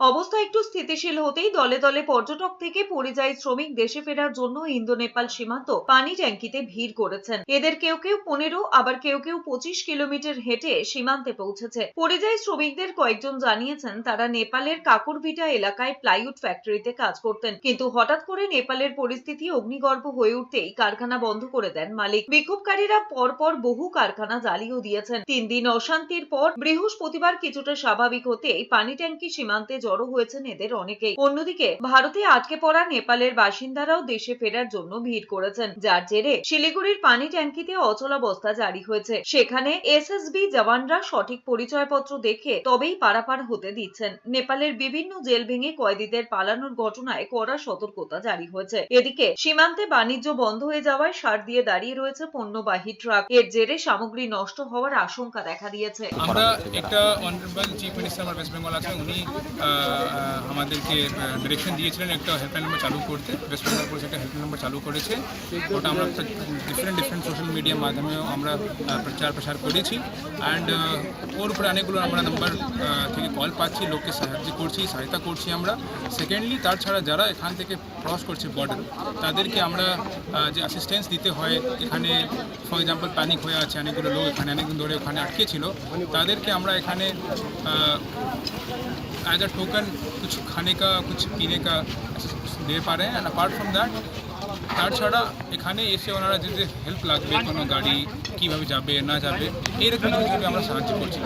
অবস্থা একটু স্থিতিশীল হতেই দলে দলে পর্যটক থেকে পরিযায়ী শ্রমিক দেশে ফেরার জন্য ইন্দো নেপাল সীমান্ত পানি ট্যাঙ্কিতে ভিড় করেছেন। এদের কেউ কেউ পনেরো, আবার কেউ কেউ পঁচিশ কিলোমিটার হেঁটে সীমান্তে পৌঁছেছে। পরিযায়ী শ্রমিকদের কয়েকজন জানিয়েছেন, তারা নেপালের কাকুরভিটা এলাকায় প্লাইউড ফ্যাক্টরিতে কাজ করতেন। কিন্তু হঠাৎ করে নেপালের পরিস্থিতি অগ্নিগর্ভ হয়ে উঠতেই কারখানা বন্ধ করে দেন মালিক। বিক্ষোভকারীরা পরপর বহু কারখানা জ্বালিয়েও দিয়েছেন। তিন দিন অশান্তির পর বৃহস্পতিবার কিছুটা স্বাভাবিক হতেই পানি ট্যাঙ্কি সীমান্তে জড়ো হয়েছেন এদের অনেকেই। অন্যদিকে, ভারতে আটকে পড়া নেপালের বাসিন্দারাও দেশে ফেরার জন্য ভিড় করেছেন, যার জেরে শিলিগুড়ির পানি ট্যাঙ্কিতে অচলাবস্থা জারি হয়েছে। সেখানে এসএসবি জওয়ানরা সঠিক পরিচয়পত্র দেখে তবেই পারাপার হতে দিচ্ছেন। নেপালের বিভিন্ন জেল ভেঙে কয়েদিদের পালানোর ঘটনায় কড়া সতর্কতা জারি হয়েছে। এদিকে, সীমান্তে বাণিজ্য বন্ধ হয়ে যাওয়ায় সার দিয়ে দাঁড়িয়ে রয়েছে পণ্যবাহী ট্রাক। এর জেরে সামগ্রী নষ্ট হওয়ার আশঙ্কা দেখা দিয়েছে। আমরা একটা অনারেবল চিফ মিনিস্টার আমার ওয়েস্ট বেঙ্গল আছেন, উনি আমাদেরকে ডিরেকশন দিয়েছিলেন একটা হেল্পলাইন নাম্বার চালু করতে। ওয়েস্ট বেঙ্গল পুলিশ একটা হেল্পলাইন নাম্বার চালু করেছে। ওটা আমরা ডিফারেন্ট ডিফারেন্ট সোশ্যাল মিডিয়ার মাধ্যমেও আমরা প্রচার প্রসার করেছি। অ্যান্ড ওর উপরে অনেকগুলো আমরা নাম্বার থেকে কল পাচ্ছি, লোককে সাহায্য করছি, সহায়তা করছি আমরা। সেকেন্ডলি তাছাড়া যারা এখান থেকে ক্রস করছে বর্ডার তাদেরকে আমরা যে অ্যাসিস্ট্যান্স দিতে হয়, এখানে ফর এক্সাম্পল প্যানিক হয়ে আছে, অনেকগুলো লোক এখানে, অনেকদিন ধরে ওখানে আটকে ছিল, তাদেরকে আমরা এখানে অ্যাজ আ টোকেন কিছু খানে কা কিছু পিনে কা দিয়ে পারে অ্যান্ড অ্যাপার্ট ফ্রম দ্যাট তাছাড়া এখানে এসে ওনারা যদি হেল্প লাগবে কোনো গাড়ি, কীভাবে যাবে, না যাবে এইরকম আমরা সাহায্য করছি।